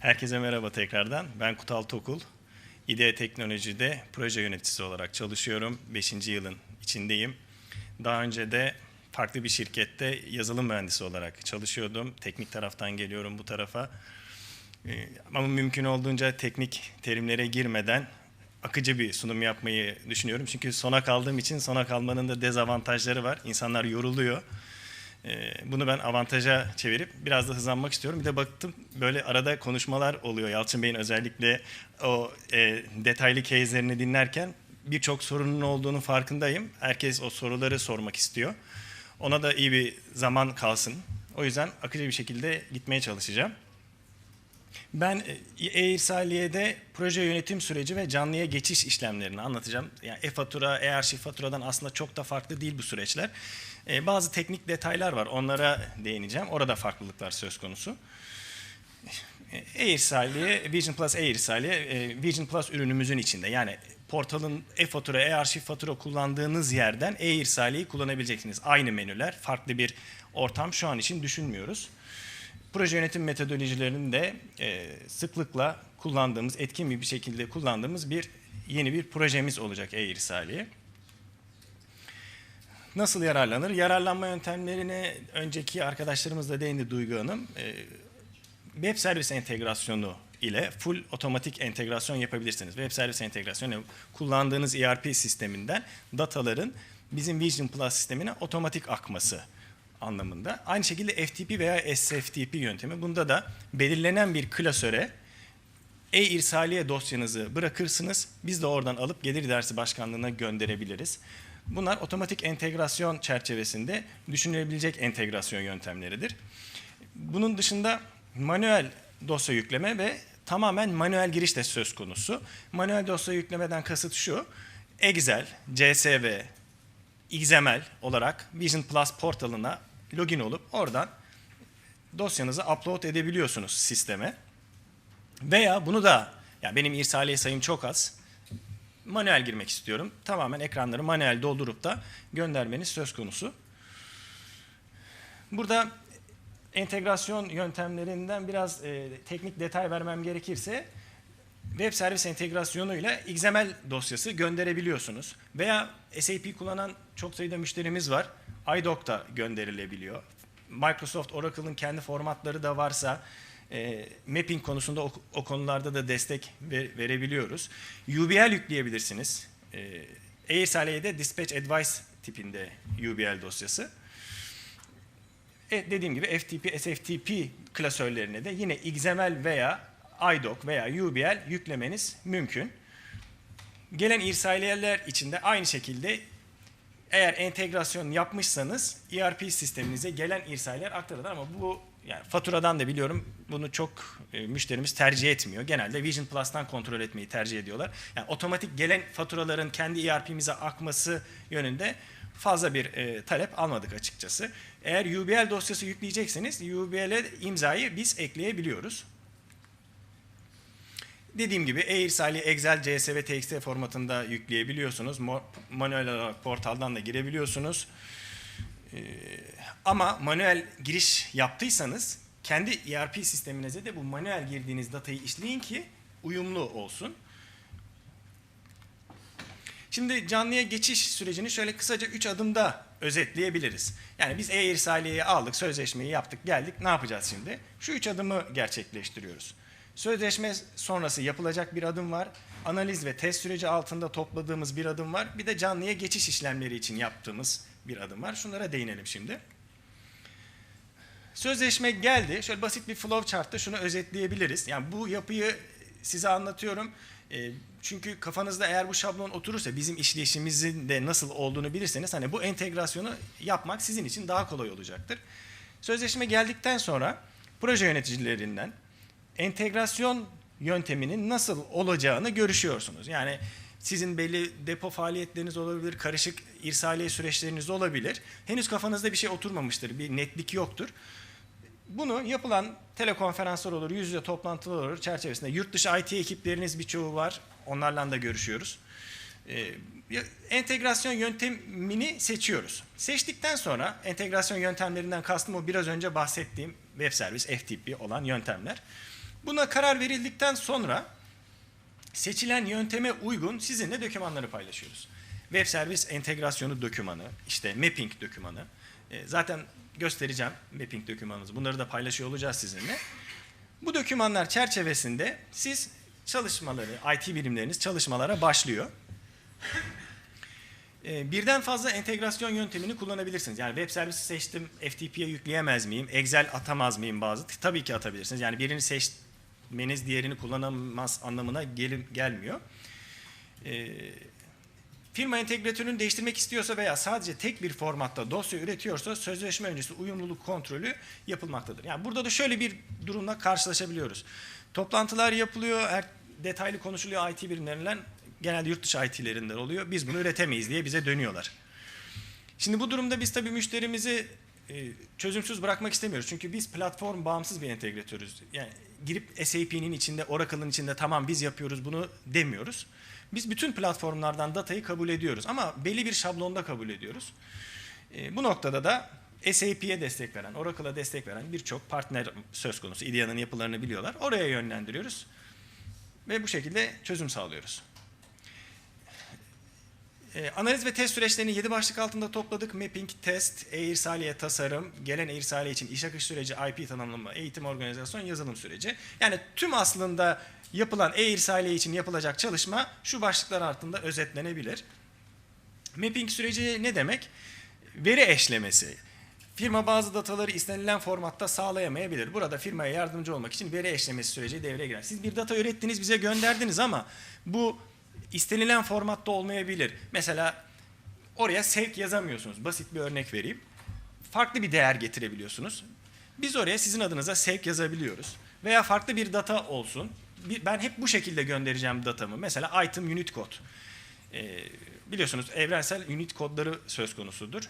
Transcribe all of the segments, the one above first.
Herkese merhaba tekrardan. Ben Kutal Tokul. İDE Teknoloji'de proje yöneticisi olarak çalışıyorum. 5. yılın içindeyim. Daha önce de farklı bir şirkette yazılım mühendisi olarak çalışıyordum. Teknik taraftan geliyorum bu tarafa. Ee, Ama mümkün olduğunca teknik terimlere girmeden akıcı bir sunum yapmayı düşünüyorum. Çünkü sona kaldığım için sona kalmanın da dezavantajları var. İnsanlar yoruluyor. Ee, Bunu ben avantaja çevirip biraz da hızlanmak istiyorum. Bir de baktım böyle arada konuşmalar oluyor. Yalçın Bey'in özellikle o e, detaylı case'lerini dinlerken birçok sorunun olduğunu farkındayım. Herkes o soruları sormak istiyor. Ona da iyi bir zaman kalsın. O yüzden akıcı bir şekilde gitmeye çalışacağım. Ben e-irsaliye'de proje yönetim süreci ve canlıya geçiş işlemlerini anlatacağım. Yani e-fatura, e-arşiv faturadan aslında çok da farklı değil bu süreçler. E, bazı teknik detaylar var, onlara değineceğim. Orada farklılıklar söz konusu. E, E-irsaliye, Vision Plus e-irsaliye, e, Vision Plus ürünümüzün içinde. Yani portalın e-fatura, e-arşiv fatura kullandığınız yerden e-irsaliyeyi kullanabileceksiniz. Aynı menüler, farklı bir ortam şu an için düşünmüyoruz. Proje yönetim metodolojilerini de e, sıklıkla kullandığımız, etkin bir şekilde kullandığımız bir yeni bir projemiz olacak e-irsaliye. Nasıl yararlanır? Yararlanma yöntemlerine önceki arkadaşlarımız da değindi Duygu Hanım. E, web servis entegrasyonu ile full otomatik entegrasyon yapabilirsiniz. Web servis entegrasyonu kullandığınız ERP sisteminden dataların bizim Vision Plus sistemine otomatik akması anlamında. Aynı şekilde FTP veya SFTP yöntemi. Bunda da belirlenen bir klasöre e-irsaliye dosyanızı bırakırsınız. Biz de oradan alıp Gelir Dersi Başkanlığı'na gönderebiliriz. Bunlar otomatik entegrasyon çerçevesinde düşünülebilecek entegrasyon yöntemleridir. Bunun dışında manuel dosya yükleme ve tamamen manuel giriş de söz konusu. Manuel dosya yüklemeden kasıt şu, Excel, CSV, XML olarak Vision Plus portalına login olup oradan dosyanızı upload edebiliyorsunuz sisteme. Veya bunu da, ya benim irsaliye sayım çok az, manuel girmek istiyorum. Tamamen ekranları manuel doldurup da göndermeniz söz konusu. Burada entegrasyon yöntemlerinden biraz e, teknik detay vermem gerekirse web servis entegrasyonuyla XML dosyası gönderebiliyorsunuz. Veya SAP kullanan çok sayıda müşterimiz var. iDoc da gönderilebiliyor. Microsoft Oracle'ın kendi formatları da varsa e, mapping konusunda o, o konularda da destek ver, verebiliyoruz. UBL yükleyebilirsiniz. E, e-irsaliye'de Dispatch Advice tipinde UBL dosyası. E, dediğim gibi FTP, SFTP klasörlerine de yine XML veya iDoc veya UBL yüklemeniz mümkün. Gelen irsaliyeler için de aynı şekilde eğer entegrasyon yapmışsanız ERP sisteminize gelen irsaliyeler aktarılır ama bu yani faturadan da biliyorum bunu çok e, müşterimiz tercih etmiyor. Genelde Vision Plus'tan kontrol etmeyi tercih ediyorlar. Yani otomatik gelen faturaların kendi ERP'mize akması yönünde fazla bir e, talep almadık açıkçası. Eğer UBL dosyası yükleyecekseniz UBL'e imzayı biz ekleyebiliyoruz. Dediğim gibi e-irsali Excel, CSV, TXT formatında yükleyebiliyorsunuz. Manuel olarak portaldan da girebiliyorsunuz. Ama manuel giriş yaptıysanız kendi ERP sisteminize de bu manuel girdiğiniz datayı işleyin ki uyumlu olsun. Şimdi canlıya geçiş sürecini şöyle kısaca 3 adımda özetleyebiliriz. Yani biz e-irsaliyeyi aldık, sözleşmeyi yaptık, geldik. Ne yapacağız şimdi? Şu üç adımı gerçekleştiriyoruz. Sözleşme sonrası yapılacak bir adım var. Analiz ve test süreci altında topladığımız bir adım var. Bir de canlıya geçiş işlemleri için yaptığımız bir adım var. Şunlara değinelim şimdi. Sözleşme geldi. Şöyle basit bir flow chart'ta şunu özetleyebiliriz. Yani bu yapıyı size anlatıyorum. E, çünkü kafanızda eğer bu şablon oturursa bizim işleyişimizin de nasıl olduğunu bilirseniz hani bu entegrasyonu yapmak sizin için daha kolay olacaktır. Sözleşme geldikten sonra proje yöneticilerinden entegrasyon yönteminin nasıl olacağını görüşüyorsunuz. Yani sizin belli depo faaliyetleriniz olabilir, karışık irsaliye süreçleriniz olabilir. Henüz kafanızda bir şey oturmamıştır, bir netlik yoktur. Bunu yapılan telekonferanslar olur, yüz yüze toplantılar olur çerçevesinde. Yurt dışı IT ekipleriniz birçoğu var, onlarla da görüşüyoruz. Ee, entegrasyon yöntemini seçiyoruz. Seçtikten sonra entegrasyon yöntemlerinden kastım o biraz önce bahsettiğim web servis, FTP olan yöntemler. Buna karar verildikten sonra seçilen yönteme uygun sizinle dokümanları paylaşıyoruz. Web servis entegrasyonu dokümanı, işte mapping dokümanı. E, zaten göstereceğim mapping dokümanınızı. Bunları da paylaşıyor olacağız sizinle. Bu dokümanlar çerçevesinde siz çalışmaları, IT birimleriniz çalışmalara başlıyor. E, birden fazla entegrasyon yöntemini kullanabilirsiniz. Yani web servisi seçtim, FTP'ye yükleyemez miyim, Excel atamaz mıyım bazı? Tabii ki atabilirsiniz. Yani birini seçmeniz diğerini kullanamaz anlamına gel gelmiyor. E, firma entegratörünü değiştirmek istiyorsa veya sadece tek bir formatta dosya üretiyorsa sözleşme öncesi uyumluluk kontrolü yapılmaktadır. Yani burada da şöyle bir durumla karşılaşabiliyoruz. Toplantılar yapılıyor, her detaylı konuşuluyor IT birimlerinden genelde yurt dışı IT'lerinden oluyor. Biz bunu üretemeyiz diye bize dönüyorlar. Şimdi bu durumda biz tabii müşterimizi çözümsüz bırakmak istemiyoruz. Çünkü biz platform bağımsız bir entegratörüz. Yani girip SAP'nin içinde, Oracle'ın içinde tamam biz yapıyoruz bunu demiyoruz. Biz bütün platformlardan datayı kabul ediyoruz ama belli bir şablonda kabul ediyoruz. E, bu noktada da SAP'ye destek veren, Oracle'a destek veren birçok partner söz konusu. IDEA'nın yapılarını biliyorlar. Oraya yönlendiriyoruz ve bu şekilde çözüm sağlıyoruz. E, analiz ve test süreçlerini 7 başlık altında topladık. Mapping, test, e-irsaliye tasarım, gelen e-irsaliye için iş akış süreci, IP tanımlama, eğitim organizasyon, yazılım süreci. Yani tüm aslında yapılan e-irsaliye için yapılacak çalışma şu başlıklar altında özetlenebilir. Mapping süreci ne demek? Veri eşlemesi. Firma bazı dataları istenilen formatta sağlayamayabilir. Burada firmaya yardımcı olmak için veri eşlemesi süreci devreye girer. Siz bir data ürettiniz, bize gönderdiniz ama bu istenilen formatta olmayabilir. Mesela oraya sevk yazamıyorsunuz. Basit bir örnek vereyim. Farklı bir değer getirebiliyorsunuz. Biz oraya sizin adınıza sevk yazabiliyoruz. Veya farklı bir data olsun. Ben hep bu şekilde göndereceğim datamı. Mesela item unit code. Ee, biliyorsunuz evrensel unit kodları söz konusudur.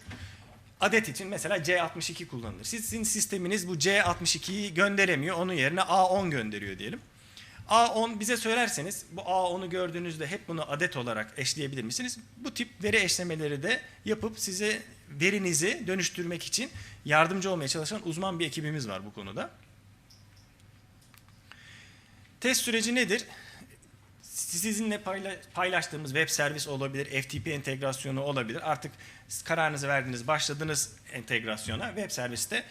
Adet için mesela C62 kullanılır. Sizin sisteminiz bu C62'yi gönderemiyor. Onun yerine A10 gönderiyor diyelim. A10 bize söylerseniz bu A10'u gördüğünüzde hep bunu adet olarak eşleyebilir misiniz? Bu tip veri eşlemeleri de yapıp size verinizi dönüştürmek için yardımcı olmaya çalışan uzman bir ekibimiz var bu konuda. Test süreci nedir? Sizinle paylaştığımız web servis olabilir, FTP entegrasyonu olabilir. Artık kararınızı verdiniz, başladınız entegrasyona. Web serviste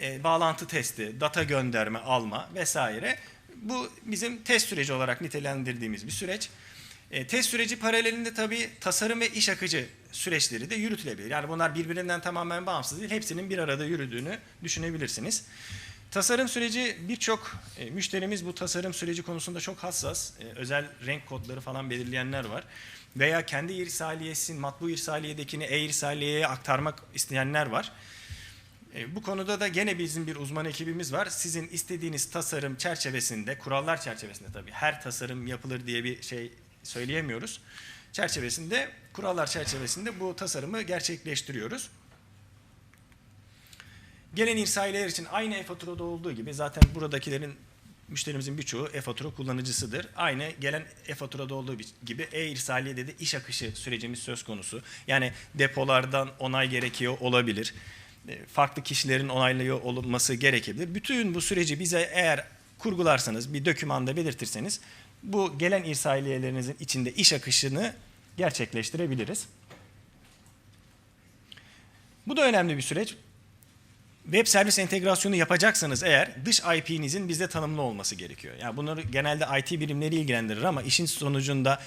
e, bağlantı testi, data gönderme, alma vesaire bu bizim test süreci olarak nitelendirdiğimiz bir süreç. E, test süreci paralelinde tabii tasarım ve iş akıcı süreçleri de yürütülebilir. Yani bunlar birbirinden tamamen bağımsız değil. Hepsinin bir arada yürüdüğünü düşünebilirsiniz. Tasarım süreci birçok e, müşterimiz bu tasarım süreci konusunda çok hassas. E, özel renk kodları falan belirleyenler var. Veya kendi irsaliyesini, matbu irsaliyedekini e-irsaliyeye aktarmak isteyenler var. E, bu konuda da gene bizim bir uzman ekibimiz var. Sizin istediğiniz tasarım çerçevesinde, kurallar çerçevesinde tabii her tasarım yapılır diye bir şey söyleyemiyoruz. Çerçevesinde, kurallar çerçevesinde bu tasarımı gerçekleştiriyoruz. Gelen irsaliyeler için aynı e-faturada olduğu gibi zaten buradakilerin müşterimizin birçoğu e-fatura kullanıcısıdır. Aynı gelen e-faturada olduğu gibi e-irsaliyede de iş akışı sürecimiz söz konusu. Yani depolardan onay gerekiyor olabilir. E, farklı kişilerin onaylıyor olması gerekebilir. Bütün bu süreci bize eğer kurgularsanız, bir dokümanda belirtirseniz bu gelen irsaliyelerinizin içinde iş akışını gerçekleştirebiliriz. Bu da önemli bir süreç. Web servis entegrasyonu yapacaksanız eğer dış IP'nizin bizde tanımlı olması gerekiyor. Yani bunları genelde IT birimleri ilgilendirir ama işin sonucunda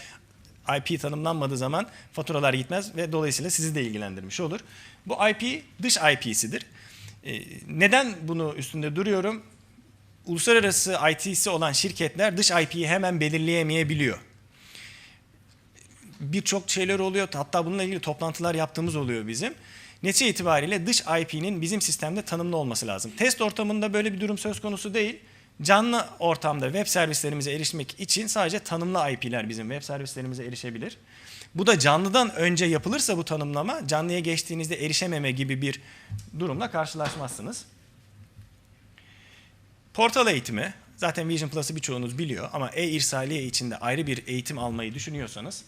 IP tanımlanmadığı zaman faturalar gitmez ve dolayısıyla sizi de ilgilendirmiş olur. Bu IP dış IP'sidir. Ee, neden bunu üstünde duruyorum? Uluslararası IT'si olan şirketler dış IP'yi hemen belirleyemeyebiliyor. Birçok şeyler oluyor. Hatta bununla ilgili toplantılar yaptığımız oluyor bizim. Netice itibariyle dış IP'nin bizim sistemde tanımlı olması lazım. Test ortamında böyle bir durum söz konusu değil. Canlı ortamda web servislerimize erişmek için sadece tanımlı IP'ler bizim web servislerimize erişebilir. Bu da canlıdan önce yapılırsa bu tanımlama canlıya geçtiğinizde erişememe gibi bir durumla karşılaşmazsınız. Portal eğitimi zaten Vision Plus'ı birçoğunuz biliyor ama e-irsaliye içinde ayrı bir eğitim almayı düşünüyorsanız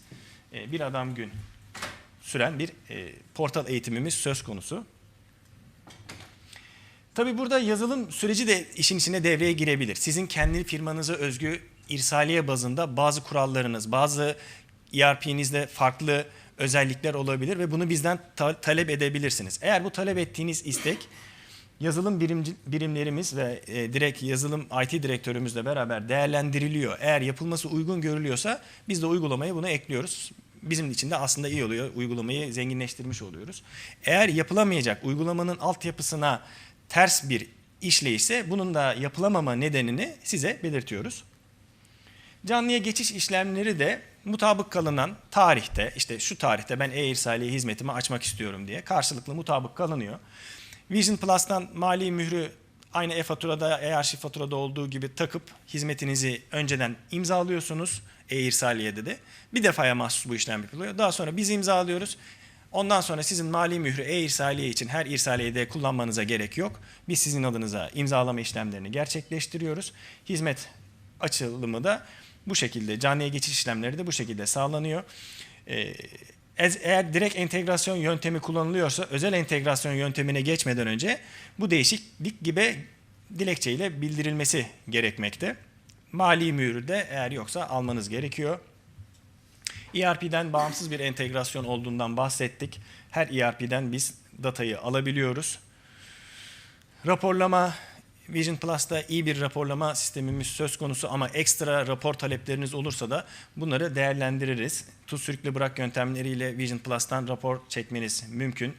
e, bir adam gün süren bir e, portal eğitimimiz söz konusu. Tabii burada yazılım süreci de işin içine devreye girebilir. Sizin kendi firmanıza özgü irsaliye bazında bazı kurallarınız, bazı ERP'nizde farklı özellikler olabilir ve bunu bizden ta- talep edebilirsiniz. Eğer bu talep ettiğiniz istek yazılım birimci, birimlerimiz ve e, direkt yazılım IT direktörümüzle beraber değerlendiriliyor. Eğer yapılması uygun görülüyorsa biz de uygulamaya bunu ekliyoruz. Bizim için de aslında iyi oluyor. Uygulamayı zenginleştirmiş oluyoruz. Eğer yapılamayacak uygulamanın altyapısına ters bir işleyişse bunun da yapılamama nedenini size belirtiyoruz. Canlıya geçiş işlemleri de mutabık kalınan tarihte işte şu tarihte ben e-irsaliye hizmetimi açmak istiyorum diye karşılıklı mutabık kalınıyor. Vision Plus'tan mali mührü aynı e-faturada, e-arşiv faturada olduğu gibi takıp hizmetinizi önceden imzalıyorsunuz e-irsaliyede de. Bir defaya mahsus bu işlem yapılıyor. Daha sonra biz imzalıyoruz. Ondan sonra sizin mali mührü e-irsaliye için her irsaliyede kullanmanıza gerek yok. Biz sizin adınıza imzalama işlemlerini gerçekleştiriyoruz. Hizmet açılımı da bu şekilde, canlıya geçiş işlemleri de bu şekilde sağlanıyor. Ee, eğer direkt entegrasyon yöntemi kullanılıyorsa özel entegrasyon yöntemine geçmeden önce bu değişiklik gibi dilekçeyle bildirilmesi gerekmekte. Mali mührü de eğer yoksa almanız gerekiyor. ERP'den bağımsız bir entegrasyon olduğundan bahsettik. Her ERP'den biz datayı alabiliyoruz. Raporlama Vision Plus'ta iyi bir raporlama sistemimiz söz konusu ama ekstra rapor talepleriniz olursa da bunları değerlendiririz. Tuz sürükle bırak yöntemleriyle Vision Plus'tan rapor çekmeniz mümkün.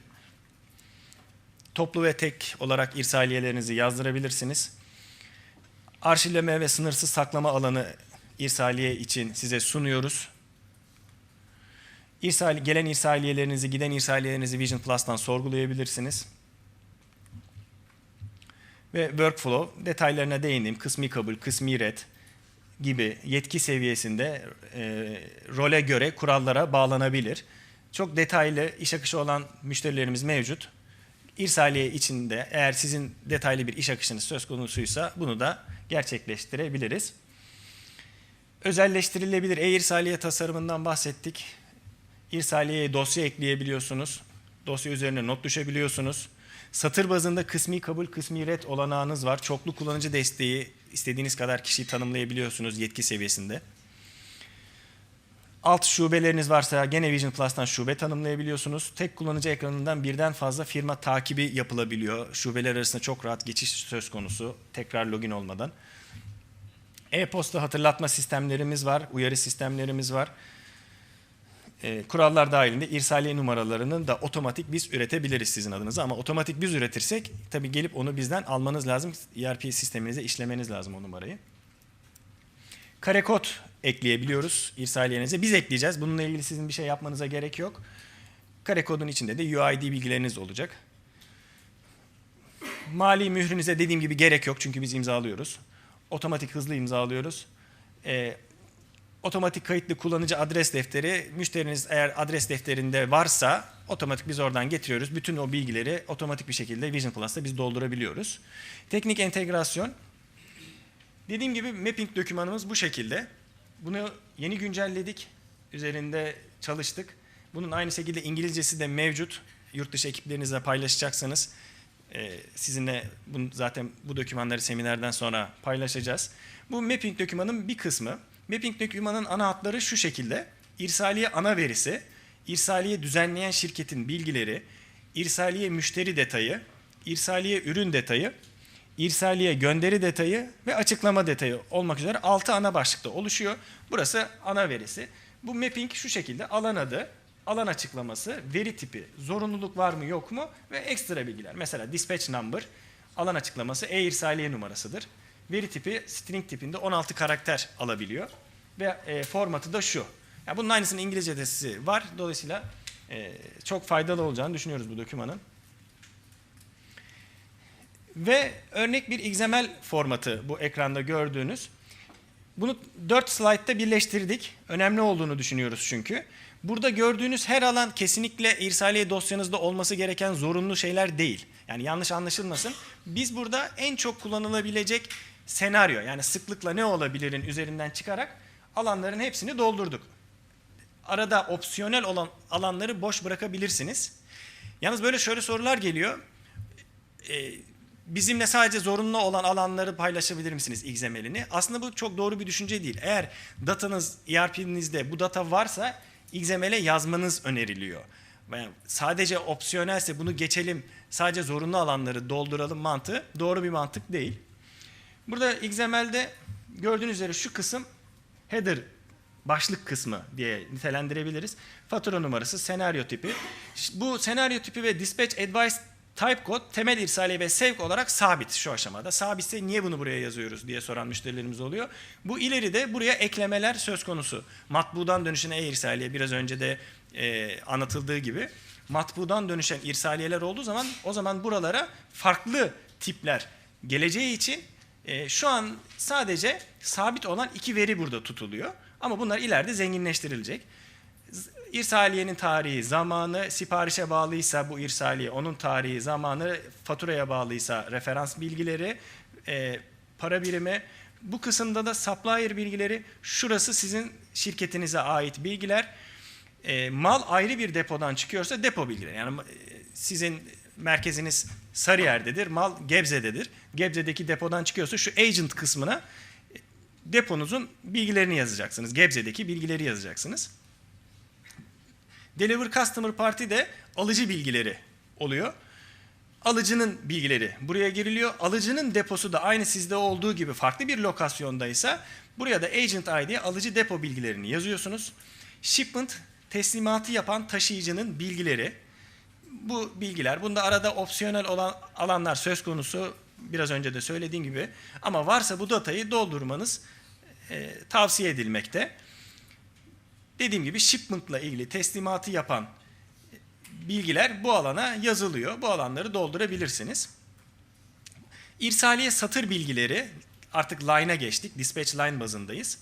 Toplu ve tek olarak irsaliyelerinizi yazdırabilirsiniz. Arşivleme ve sınırsız saklama alanı irsaliye için size sunuyoruz. İrsali, gelen irsaliyelerinizi, giden irsaliyelerinizi Vision Plus'tan sorgulayabilirsiniz. Ve workflow detaylarına değindim. Kısmi kabul, kısmi red gibi yetki seviyesinde e, role göre kurallara bağlanabilir. Çok detaylı iş akışı olan müşterilerimiz mevcut. İrsaliye içinde eğer sizin detaylı bir iş akışınız söz konusuysa bunu da gerçekleştirebiliriz. Özelleştirilebilir e-irsaliye tasarımından bahsettik. İrsaliyeye dosya ekleyebiliyorsunuz. Dosya üzerine not düşebiliyorsunuz. Satır bazında kısmi kabul, kısmi red olanağınız var. Çoklu kullanıcı desteği istediğiniz kadar kişiyi tanımlayabiliyorsunuz yetki seviyesinde. Alt şubeleriniz varsa gene Vision Plus'tan şube tanımlayabiliyorsunuz. Tek kullanıcı ekranından birden fazla firma takibi yapılabiliyor. Şubeler arasında çok rahat geçiş söz konusu tekrar login olmadan. E-posta hatırlatma sistemlerimiz var, uyarı sistemlerimiz var. E, kurallar dahilinde irsaliye numaralarını da otomatik biz üretebiliriz sizin adınıza. Ama otomatik biz üretirsek tabii gelip onu bizden almanız lazım. ERP sisteminize işlemeniz lazım o numarayı. Kare kod ekleyebiliyoruz irsaliyenize. Biz ekleyeceğiz. Bununla ilgili sizin bir şey yapmanıza gerek yok. Kare kodun içinde de UID bilgileriniz olacak. Mali mührünüze dediğim gibi gerek yok çünkü biz imzalıyoruz. Otomatik hızlı imzalıyoruz. Ee, otomatik kayıtlı kullanıcı adres defteri, müşteriniz eğer adres defterinde varsa otomatik biz oradan getiriyoruz. Bütün o bilgileri otomatik bir şekilde Vision Plus'ta biz doldurabiliyoruz. Teknik entegrasyon. Dediğim gibi mapping dokümanımız bu şekilde. Bunu yeni güncelledik. Üzerinde çalıştık. Bunun aynı şekilde İngilizcesi de mevcut. Yurt dışı ekiplerinizle paylaşacaksanız e, sizinle bunu, zaten bu dokümanları seminerden sonra paylaşacağız. Bu mapping dokümanın bir kısmı. Mapping dokümanın ana hatları şu şekilde. İrsaliye ana verisi, irsaliye düzenleyen şirketin bilgileri, irsaliye müşteri detayı, irsaliye ürün detayı, irsaliye gönderi detayı ve açıklama detayı olmak üzere 6 ana başlıkta oluşuyor. Burası ana verisi. Bu mapping şu şekilde alan adı, alan açıklaması, veri tipi, zorunluluk var mı yok mu ve ekstra bilgiler. Mesela dispatch number, alan açıklaması e-irsaliye numarasıdır. Veri tipi string tipinde 16 karakter alabiliyor ve e, formatı da şu. Yani bunun aynısının İngilizce'si var. Dolayısıyla e, çok faydalı olacağını düşünüyoruz bu dokümanın. Ve örnek bir XML formatı bu ekranda gördüğünüz. Bunu 4 slaytta birleştirdik. Önemli olduğunu düşünüyoruz çünkü. Burada gördüğünüz her alan kesinlikle irsaliye dosyanızda olması gereken zorunlu şeyler değil. Yani yanlış anlaşılmasın. Biz burada en çok kullanılabilecek senaryo yani sıklıkla ne olabilirin üzerinden çıkarak alanların hepsini doldurduk. Arada opsiyonel olan alanları boş bırakabilirsiniz. Yalnız böyle şöyle sorular geliyor. Ee, bizimle sadece zorunlu olan alanları paylaşabilir misiniz XML'ini? Aslında bu çok doğru bir düşünce değil. Eğer datanız ERP'nizde bu data varsa XML'e yazmanız öneriliyor. Yani sadece opsiyonelse bunu geçelim, sadece zorunlu alanları dolduralım mantığı doğru bir mantık değil. Burada XML'de gördüğünüz üzere şu kısım header başlık kısmı diye nitelendirebiliriz. Fatura numarası, senaryo tipi. Bu senaryo tipi ve dispatch advice type kod temel irsaliye ve sevk olarak sabit şu aşamada. Sabitse niye bunu buraya yazıyoruz diye soran müşterilerimiz oluyor. Bu ileride buraya eklemeler söz konusu. Matbudan dönüşen e-irsaliye biraz önce de e, anlatıldığı gibi matbudan dönüşen irsaliyeler olduğu zaman o zaman buralara farklı tipler geleceği için e, şu an sadece sabit olan iki veri burada tutuluyor. Ama bunlar ileride zenginleştirilecek. İrsaliyenin tarihi, zamanı, siparişe bağlıysa bu irsaliye, onun tarihi, zamanı, faturaya bağlıysa referans bilgileri, e, para birimi. Bu kısımda da supplier bilgileri, şurası sizin şirketinize ait bilgiler. E, mal ayrı bir depodan çıkıyorsa depo bilgileri. Yani e, sizin merkeziniz Sarıyer'dedir, mal Gebze'dedir. Gebze'deki depodan çıkıyorsa şu agent kısmına deponuzun bilgilerini yazacaksınız. Gebze'deki bilgileri yazacaksınız. Deliver Customer Party de alıcı bilgileri oluyor. Alıcının bilgileri buraya giriliyor. Alıcının deposu da aynı sizde olduğu gibi farklı bir lokasyondaysa buraya da Agent ID alıcı depo bilgilerini yazıyorsunuz. Shipment teslimatı yapan taşıyıcının bilgileri. Bu bilgiler, bunda arada opsiyonel olan alanlar söz konusu biraz önce de söylediğim gibi. Ama varsa bu datayı doldurmanız e, tavsiye edilmekte. Dediğim gibi shipment'la ilgili teslimatı yapan bilgiler bu alana yazılıyor. Bu alanları doldurabilirsiniz. İrsaliye satır bilgileri artık line'a geçtik. Dispatch line bazındayız.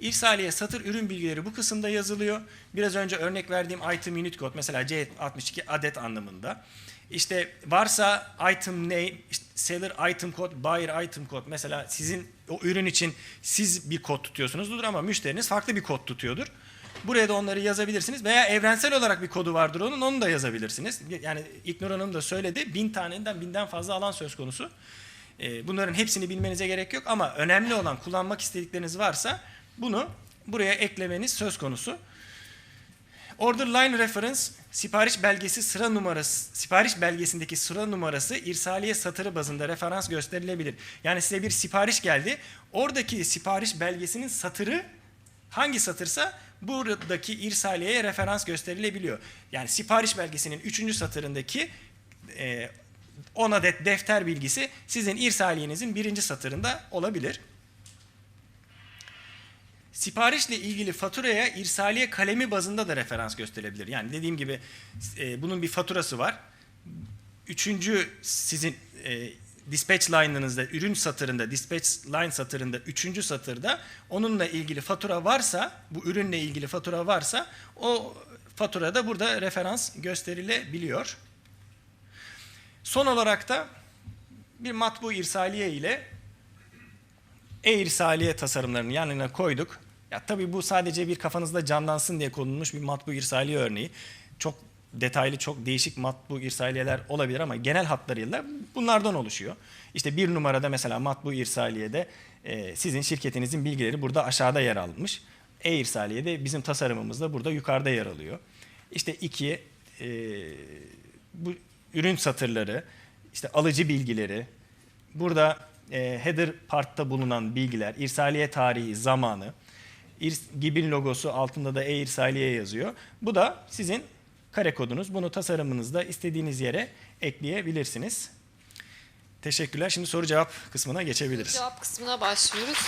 İrsaliye satır ürün bilgileri bu kısımda yazılıyor. Biraz önce örnek verdiğim item unit code mesela C62 adet anlamında. İşte varsa item name, işte seller item code, buyer item code. Mesela sizin o ürün için siz bir kod tutuyorsunuzdur ama müşteriniz farklı bir kod tutuyordur. Buraya da onları yazabilirsiniz veya evrensel olarak bir kodu vardır onun onu da yazabilirsiniz. Yani İknur Hanım da söyledi bin taneden binden fazla alan söz konusu. Ee, Bunların hepsini bilmenize gerek yok ama önemli olan kullanmak istedikleriniz varsa bunu buraya eklemeniz söz konusu. Order line reference sipariş belgesi sıra numarası sipariş belgesindeki sıra numarası irsaliye satırı bazında referans gösterilebilir. Yani size bir sipariş geldi. Oradaki sipariş belgesinin satırı hangi satırsa buradaki irsaliyeye referans gösterilebiliyor. Yani sipariş belgesinin 3. satırındaki e, 10 adet defter bilgisi sizin irsaliyenizin birinci satırında olabilir. Siparişle ilgili faturaya irsaliye kalemi bazında da referans gösterilebilir. Yani dediğim gibi e, bunun bir faturası var. Üçüncü sizin e, dispatch line'ınızda, ürün satırında, dispatch line satırında, üçüncü satırda onunla ilgili fatura varsa, bu ürünle ilgili fatura varsa o faturada burada referans gösterilebiliyor. Son olarak da bir matbu irsaliye ile e-irsaliye tasarımlarını yanına koyduk. Ya tabii bu sadece bir kafanızda canlansın diye konulmuş bir matbu irsaliye örneği. Çok detaylı, çok değişik matbu irsaliyeler olabilir ama genel hatlarıyla bunlardan oluşuyor. İşte bir numarada mesela matbu irsaliyede e, sizin şirketinizin bilgileri burada aşağıda yer almış. E-irsaliyede bizim tasarımımızda burada yukarıda yer alıyor. İşte iki, e, bu ürün satırları, işte alıcı bilgileri, burada e, header part'ta bulunan bilgiler, irsaliye tarihi, zamanı, GİB'in logosu altında da e-irsaliye yazıyor. Bu da sizin kare kodunuz. Bunu tasarımınızda istediğiniz yere ekleyebilirsiniz. Teşekkürler. Şimdi soru cevap kısmına geçebiliriz. Cevap kısmına başlıyoruz.